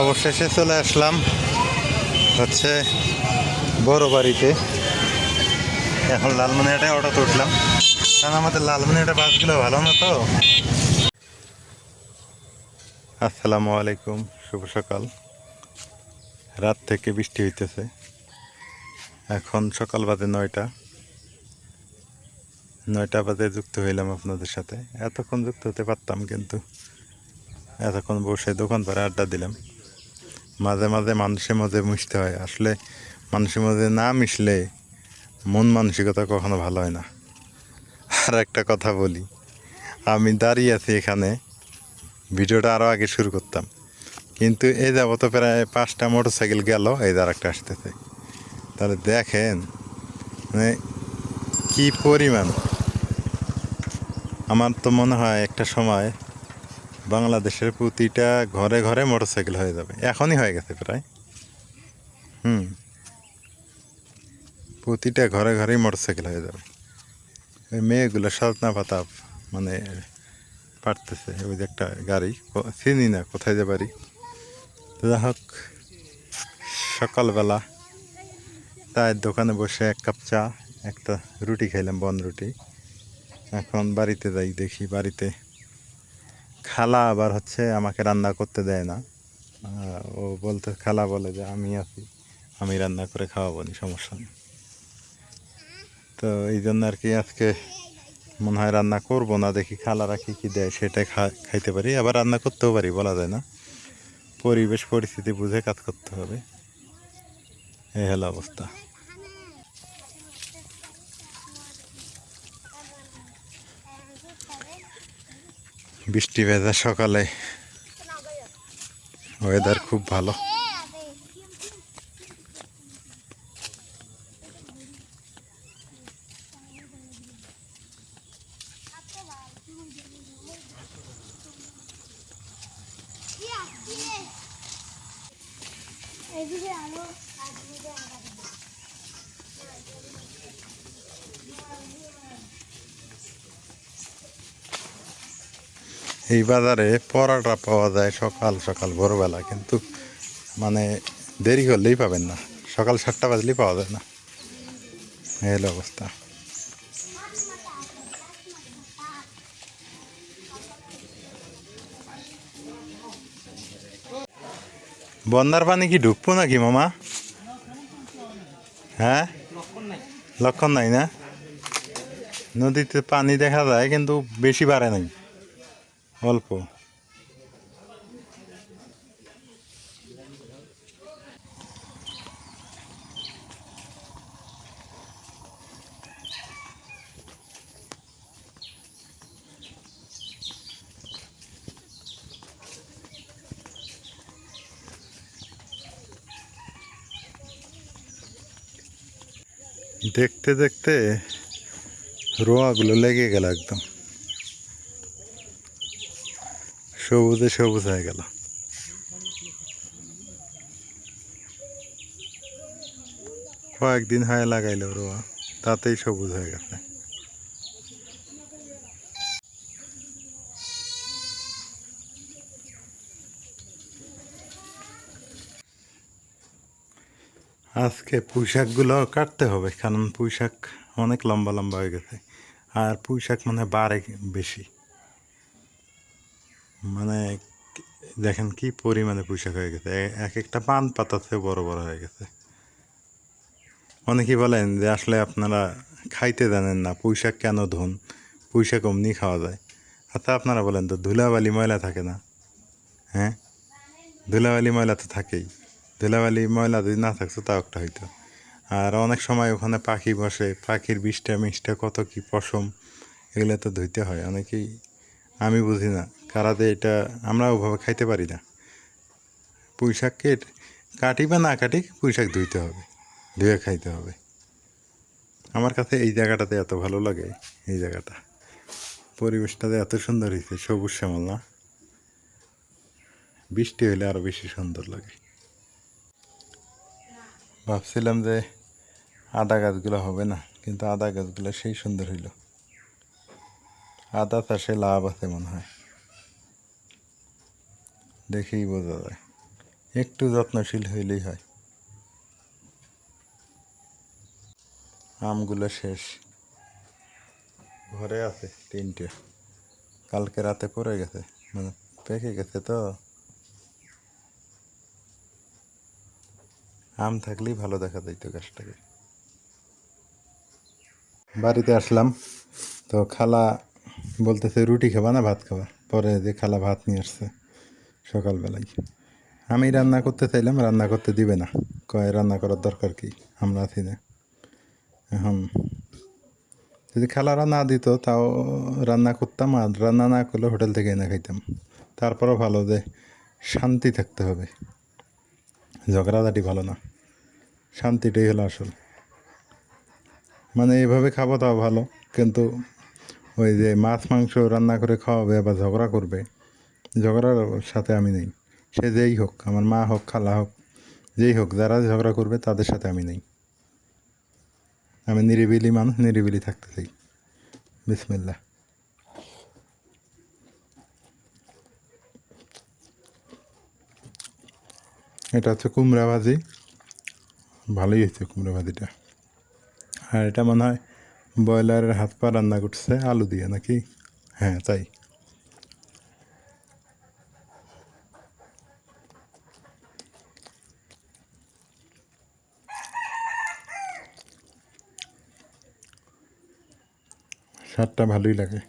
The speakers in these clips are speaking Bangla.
অবশেষে চলে আসলাম হচ্ছে বড় বাড়িতে। এখন লালমনিহাটায় অটোতে উঠলাম। কারণ আমাদের লালমনিহাটা বাসগুলো ভালো না তো? আসসালামু আলাইকুম, শুভ সকাল। রাত থেকে বৃষ্টি হইতেছে। এখন সকাল বাজে নয়টা। নয়টা বাজে যুক্ত হইলাম আপনাদের সাথে। এতক্ষণ যুক্ত হতে পারতাম কিন্তু। এতক্ষণ বসে দোকান পারে আড্ডা দিলাম। মাঝে মাঝে মানুষের মধ্যে মিশতে হয়। আসলে মানুষের মধ্যে না মিশলে মন মানসিকতা কখনো ভালো হয় না। আর একটা কথা বলি, আমি দাঁড়িয়ে আছি এখানে, ভিডিওটা আরও আগে শুরু করতাম। কিন্তু এই যাবত প্রায় পাঁচটা মোটর সাইকেল গেল, এই দ্বার একটা আসতেছে। তাহলে দেখেন মানে কি পরিমাণ। আমার তো মনে হয় একটা সময় বাংলাদেশের প্রতিটা ঘরে ঘরে মোটরসাইকেল হয়ে যাবে। এখনই হয়ে গেছে প্রায়। হুম। প্রতিটা ঘরে ঘরেই মোটরসাইকেল হয়ে যাবে। ওই মেয়েগুলো সাজনা পাতা মানে পারতেছে। ওই যে একটা গাড়ি চিনি না কোথায় যে বাড়ি। যাই হোক, সকালবেলা চায়ের দোকানে বসে এক কাপ চা, একটা রুটি খাইলাম, বন রুটি। এখন বাড়িতে যাই, দেখি বাড়িতে খালা আবার হচ্ছে আমাকে রান্না করতে দেয় না। ও বলতে, খালা বলে যে, আমি আছি, আমি রান্না করে খাওয়াবো নি সমস্যা নেই। তো এই জন্য আর কি আজকে মনে হয় রান্না করব না, দেখি খালারা কী কী দেয় সেটাই খাইতে পারি। আবার রান্না করতেও পারি, বলা যায় না। পরিবেশ, পরিস্থিতি বুঝে কাজ করতে হবে। এই হলো অবস্থা। বৃষ্টি ভেজা সকালে। ওয়েদার খুব ভালো। এদিকে আলো আর এদিকে আলো এই বাজারে পরাটা পাওয়া যায় সকাল সকাল, ভোরবেলা। কিন্তু মানে দেরি করলেই পাবেন না। সকাল সাতটা বাজলেই পাওয়া যায় না। এই অবস্থা। বন্যার পানি কি ঢুকবো নাকি, মামা? হ্যাঁ? লক্ষণ নাই না? নদীতে পানি দেখা যায়, কিন্তু বেশি বাড়ে নাই। অল্প দেখতে দেখতে রোয়াগুলো লেগে গেল একদম সবুজে সবুজ হয়ে গেল। কয়েকদিন হয়ে লাগাইলো রোয়া তাতেই সবুজ হয়ে গেছে। আজকে পুঁইশাকগুলো কাটতে হবে, কারণ পুঁইশাক অনেক লম্বা লম্বা হয়ে গেছে। আর পুঁইশাক মানে বাড়ে বেশি। মানে দেখেন কি পরিমাণে পুঁইশাক হয়ে গেছে। এক একটা পান পাতাতে বড় বড় হয়ে গেছে। অনেকেই বলেন যে আসলে আপনারা খাইতে জানেন না পুঁইশাক কেন ধুন? পুঁইশাক অমনি খাওয়া যায়। আচ্ছা আপনারা বলেন তো, ধুলাবালি ময়লা থাকে না? হ্যাঁ? ধুলাবালি ময়লা তো থাকেই। ধুলাবালি ময়লা যদি না থাকতো, তাও একটা হইতো। আর অনেক সময় ওখানে পাখি বসে, পাখির বিষটা মিষ্টা কত কি পশম, এগুলো তো ধুইতে হয়। অনেকেই, আমি বুঝি না। কারাতে এটা আমরা ওভাবে খাইতে পারি না। পুঁই শাককে কাটি বা না কাটি পুঁই শাক ধুইতে হবে, ধুয়ে খাইতে হবে। আমার কাছে এই জায়গাটাতে এত ভালো লাগে, এই জায়গাটা। পরিবেশটাতে এত সুন্দর হয়েছে সবুজ শ্যামল। না বৃষ্টি হলে আরও বেশি সুন্দর লাগে। ভাবছিলাম যে আদা গাছগুলো হবে না, কিন্তু আদা গাছগুলো সেই সুন্দর হইল। আদা চাষে লাভ আছে মনে হয়। দেখেই বোঝা যায়। একটু যত্নশীল হইলেই হয়। আমগুলো শেষ। ঘরে আছে তিনটে। কালকে রাতে পড়ে গেছে। মানে পেকে গেছে তো। আম থাকলেই ভালো দেখা যাইতো গাছটাকে। বাড়িতে আসলাম। তো খালা বলতেছে, রুটি খাবা না ভাত খাবা? পরে যে খালা ভাত নিয়ে আসছে। সকালবেলায়। আমি রান্না করতে চাইলাম, রান্না করতে দিবে না। কয়, রান্না করার দরকার কি? আমরা আছি না। এখন যদি খালারা না দিত, তাও রান্না করতাম আর রান্না না করলে হোটেল থেকে এনে খাইতাম। তারপরও ভালো যে শান্তি থাকতে হবে। ঝগড়াঝাটি ভালো না। শান্তিটাই হলো আসল। মানে এইভাবে খাব তাও ভালো, কিন্তু ওই যে মাছ, মাংস রান্না করে খাওয়াবে বা ঝগড়া করবে ঝগড়ার সাথে আমি নেই। সে যেই হোক, আমার মা হোক, খালা হোক, যেই হোক, যারা ঝগড়া করবে তাদের সাথে আমি নেই। আমি নিরিবিলি মানুষ, নিরিবিলি থাকতে চাই। বিসমিল্লা এটা হচ্ছে কুমড়া ভাজি। ভালোই হয়েছে কুমড়া ভাজিটা। আর এটা মনে হয় ব্রয়লারের হাত পা রান্না করছে আলু দিয়ে নাকি? হ্যাঁ তাই। স্বাদটা ভালোই লাগে।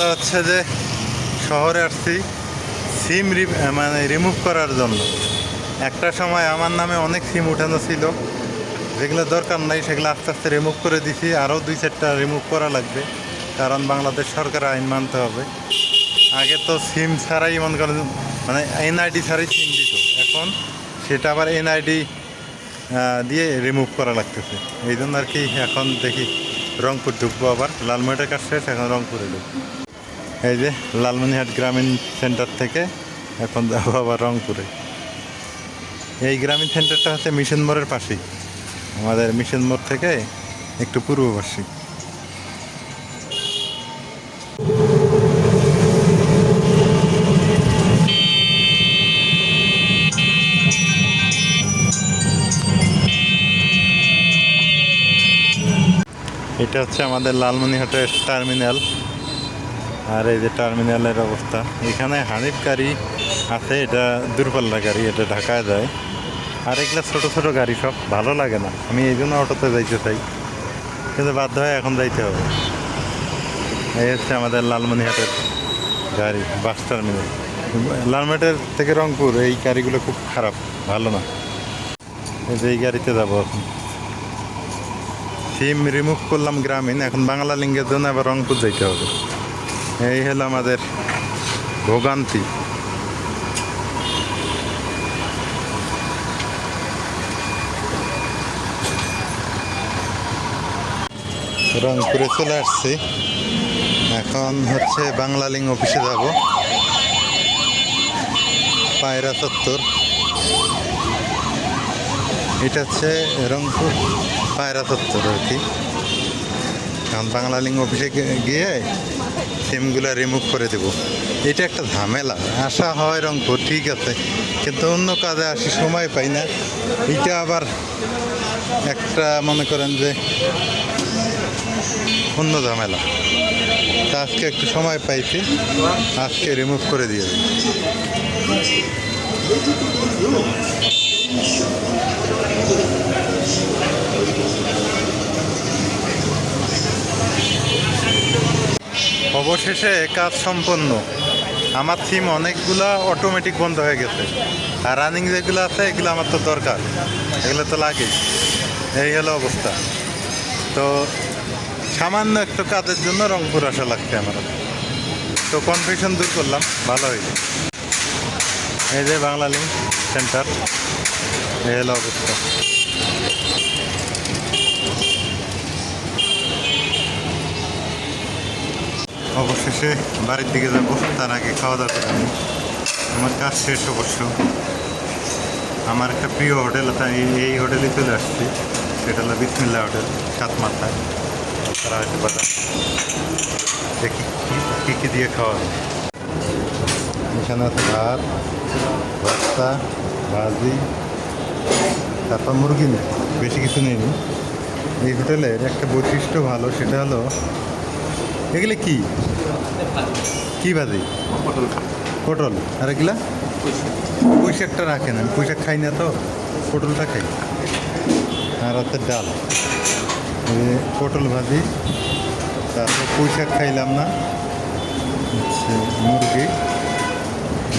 কথা হচ্ছে যে শহরে আসছি সিম রি- মানে রিমুভ করার জন্য। একটা সময় আমার নামে অনেক সিম উঠানো ছিল। যেগুলো দরকার নাই, সেগুলো আস্তে আস্তে রিমুভ করে দিছি। আরও দুই চারটা রিমুভ করা লাগবে, কারণ বাংলাদেশ সরকার আইন মানতে হবে। আগে তো সিম ছাড়াই মনে করেন মানে এনআইডি ছাড়াই সিম দিত। এখন সেটা আবার এনআইডি দিয়ে রিমুভ করা লাগতেছে। এই জন্য আর কি এখন দেখি রংপুর ঢুকবো আবার। লালমনিহাটের কাজ শেষ, এখন রংপুরে ঢুকবো। এই যে লালমনিহাট গ্রামীণ সেন্টার থেকে এখন যাব আবার রংপুরে। এই গ্রামীণ সেন্টারটা হচ্ছে মিশন মোড়ের পাশেই। আমাদের মিশন মোড় থেকে একটু পূর্ববর্ষী এটা হচ্ছে আমাদের লালমনিহাটের টার্মিনাল। আর এই যে টার্মিনালের অবস্থা। এখানে হানিফ গাড়ি আছে, এটা দূরপাল্লা গাড়ি, এটা ঢাকায় যায়। আর এগুলো ছোটো ছোটো গাড়ি সব, ভালো লাগে না। আমি এই জন্য অটোতে যাইতে চাই। কিন্তু বাধ্য হয় এখন যাইতে হবে। এই হচ্ছে আমাদের লালমনিহাটের গাড়ি, বাস টার্মিনাল। লালমনিহাটের থেকে রংপুর, এই গাড়িগুলো খুব খারাপ, ভালো না। যে এই গাড়িতে যাব এখন। সিম রিমুভ করলাম গ্রামীণ, এখন বাংলা লিঙ্গের জন্য আবার রংপুর যাইতে হবে। এই হলো আমাদের ভোগান্তি। রংপুরে চলে আসছি। এখন হচ্ছে বাংলা লিঙ্গ অফিসে যাব। পায়রা চত্বর। এটা হচ্ছে রংপুর পায়রা চত্বর আর কি। এখন বাংলা লিঙ্গ অফিসে গিয়ে সিমগুলো রিমুভ করে দেব। এটা একটা ঝামেলা। আসা হয় রংপুর, ঠিক আছে। কিন্তু অন্য কাজে আসি, সময় পাই না। এটা আবার একটা মনে করেন যে অন্য ঝামেলা। তা আজকে একটু সময় পাইছি, আজকে রিমুভ করে দিয়ে দেব অবশেষে কাজ সম্পন্ন। আমার থিম অনেকগুলা অটোমেটিক বন্ধ হয়ে গেছে। আর রানিং যেগুলো আছে, এগুলো আমার তো দরকার। এগুলো তো লাগেই। এই হলো অবস্থা। তো সামান্য একটু কাজের জন্য রংপুর আসা লাগছে আমার। তো কনফিউশন দূর করলাম, ভালো হয়েছে এই যে বাংলা লিঙ্ক সেন্টার এই হলো অবস্থা। অবশেষে বাড়ির দিকে যাব, তার আগে খাওয়া দাওয়া করে আমার কাজ শেষ অবশ্য। আমার একটা প্রিয় হোটেল আছে এই- হোটেলে চলে আসছি। সেটা হলো বিসমিল্লা হোটেল সাত মাথায় তারা হয়তো বাজার দেখি কি- কী কী দিয়ে খাওয়া হবে এখানে আছে ভাত, ভর্তা, ভাজি, তারপর মুরগি নেই, বেশি কিছু নেই এই হোটেলের একটা বৈশিষ্ট্য ভালো, সেটা হলো, এগুলো কি? কি ভাজি? পটল। আর এগুলা? পুঁই শাকটা রাখেন আমি পুঁই শাক খাই না তো। পটলটা খাই। আর হচ্ছে ডাল। পটল ভাজি। তারপর পুঁই শাক খাইলাম না। হচ্ছে মুরগি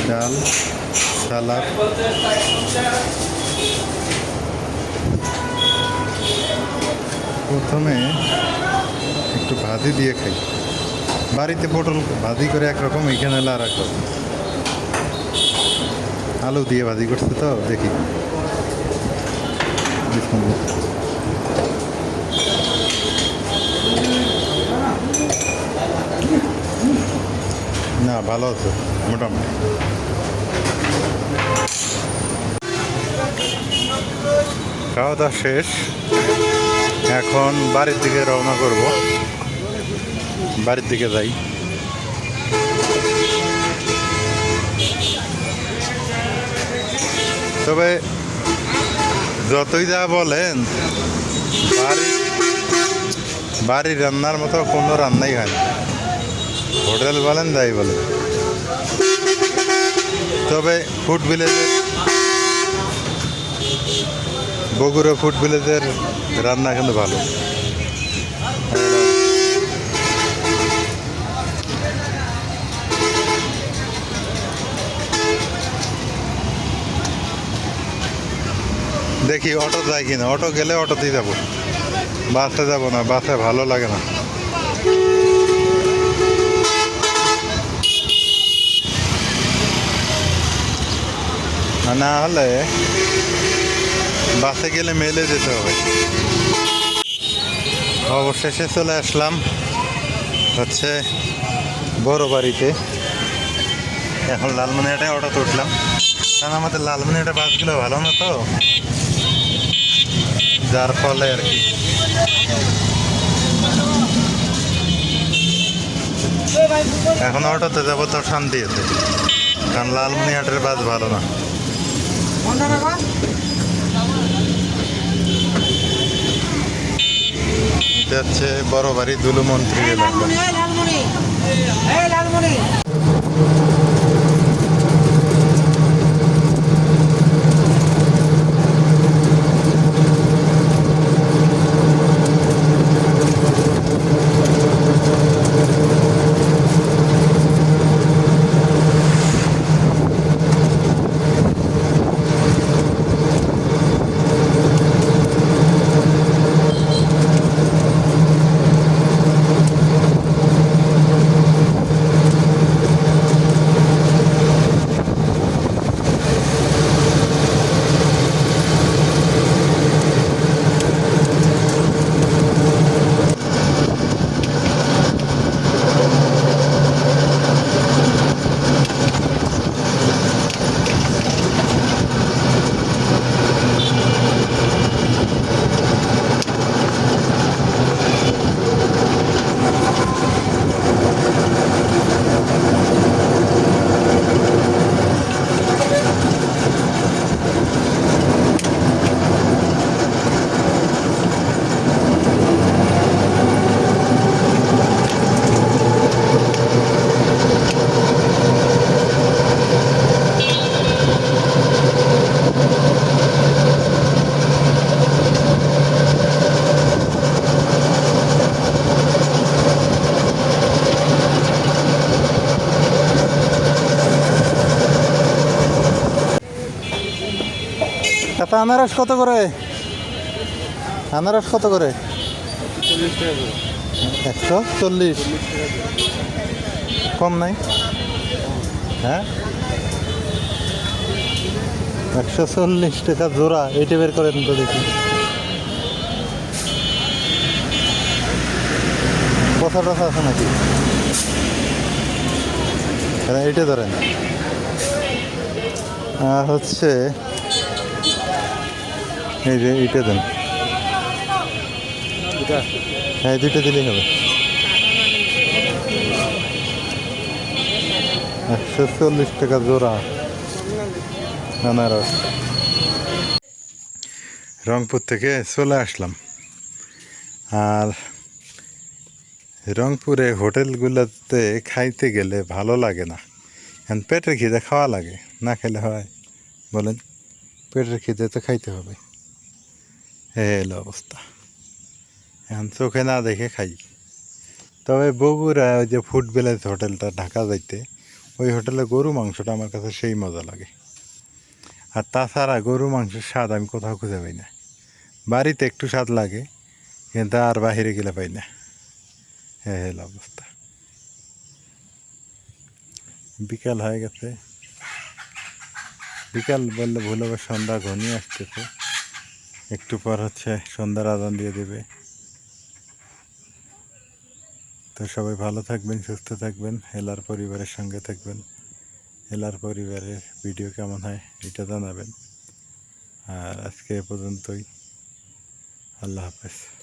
ডাল সালাদ। প্রথমে একটু ভাজি দিয়ে খাই। বাড়িতে পটল ভাজি করে একরকম, এখানে আর একরকম আলু দিয়ে ভাজি করছে তো, দেখি। না, ভালো আছে, মোটামুটি। খাওয়া দাওয়া শেষ। এখন বাড়ির দিকে রওনা করব। বাড়ির দিকে যাই। তবে যতই যা বলেন, বাড়ি বাড়ির রান্নার মতো কোনো রান্নাই হয় হোটেল বলেন, যাই বলেন। তবে ফুড ভিলেজের, বগুড়া ফুড ভিলেজের রান্না কিন্তু ভালো। দেখি অটো যায় কিনা। অটো গেলে অটোতেই যাব। বাসে যাব না, বাসে ভালো লাগে না। না হলে বাসে গেলে মেলে যেতে হবে। অবশেষে চলে আসলাম হচ্ছে বড় বাড়িতে। এখন লালমনিহাটায় অটোতে উঠলাম কারণ আমাদের লালমনিহাটা বাসগুলো ভালো না তো? যার ফলে আর কি। এখন অটোতে যাব তো শান্তি আছে কারণ লালমনিহাটের বাস ভালো না। এটা বড় বাড়ি দুলু মন্ত্রী এলাকা। আনারস কত করে? আনারস কত করে? একশো চল্লিশ। কম নাই? হ্যাঁ? একশো চল্লিশ টাকা জোড়া এইটা বের করেন তো দেখি। পচা টচা আছে নাকি? হ্যাঁ, এইটা ধরেন। হচ্ছে এই যে এইটা দেন। হ্যাঁ দুইটা দিলেই হবে। একশো চল্লিশ টাকা জোড়া আনারস। রংপুর থেকে চলে আসলাম। আর রংপুরে হোটেলগুলোতে খাইতে গেলে ভালো লাগে না। এখন পেটের খিদে খাওয়া লাগে না খেলে হয়? বলেন পেটের খিদে তো খাইতে হবে। এ হলো অবস্থা। এখন চোখে না দেখে খাই। তবে বগুড়া ওই যে ফুড ভিলেজ হোটেলটা, ঢাকা যাইতে, ওই হোটেলে গরু মাংসটা আমার কাছে সেই মজা লাগে। আর তাছাড়া গরু মাংসের স্বাদ আমি কোথাও খুঁজে পাই না। বাড়িতে একটু স্বাদ লাগে, কিন্তু আর বাহিরে গেলে পাই না। হ্যাঁ হলো অবস্থা। বিকাল হয়ে গেছে। বিকাল বললে ভুল হবে, সন্ধ্যা ঘনিয়ে আসতেছে। একটু পর হচ্ছে সন্ধ্যার আদান দিয়ে দেবে। তো সবাই ভালো থাকবেন, সুস্থ থাকবেন, হেলার পরিবারের সঙ্গে থাকবেন। হেলার পরিবারের ভিডিও কেমন হয় এটা জানাবেন। আর আজকে এ পর্যন্তই। আল্লাহ হাফেজ।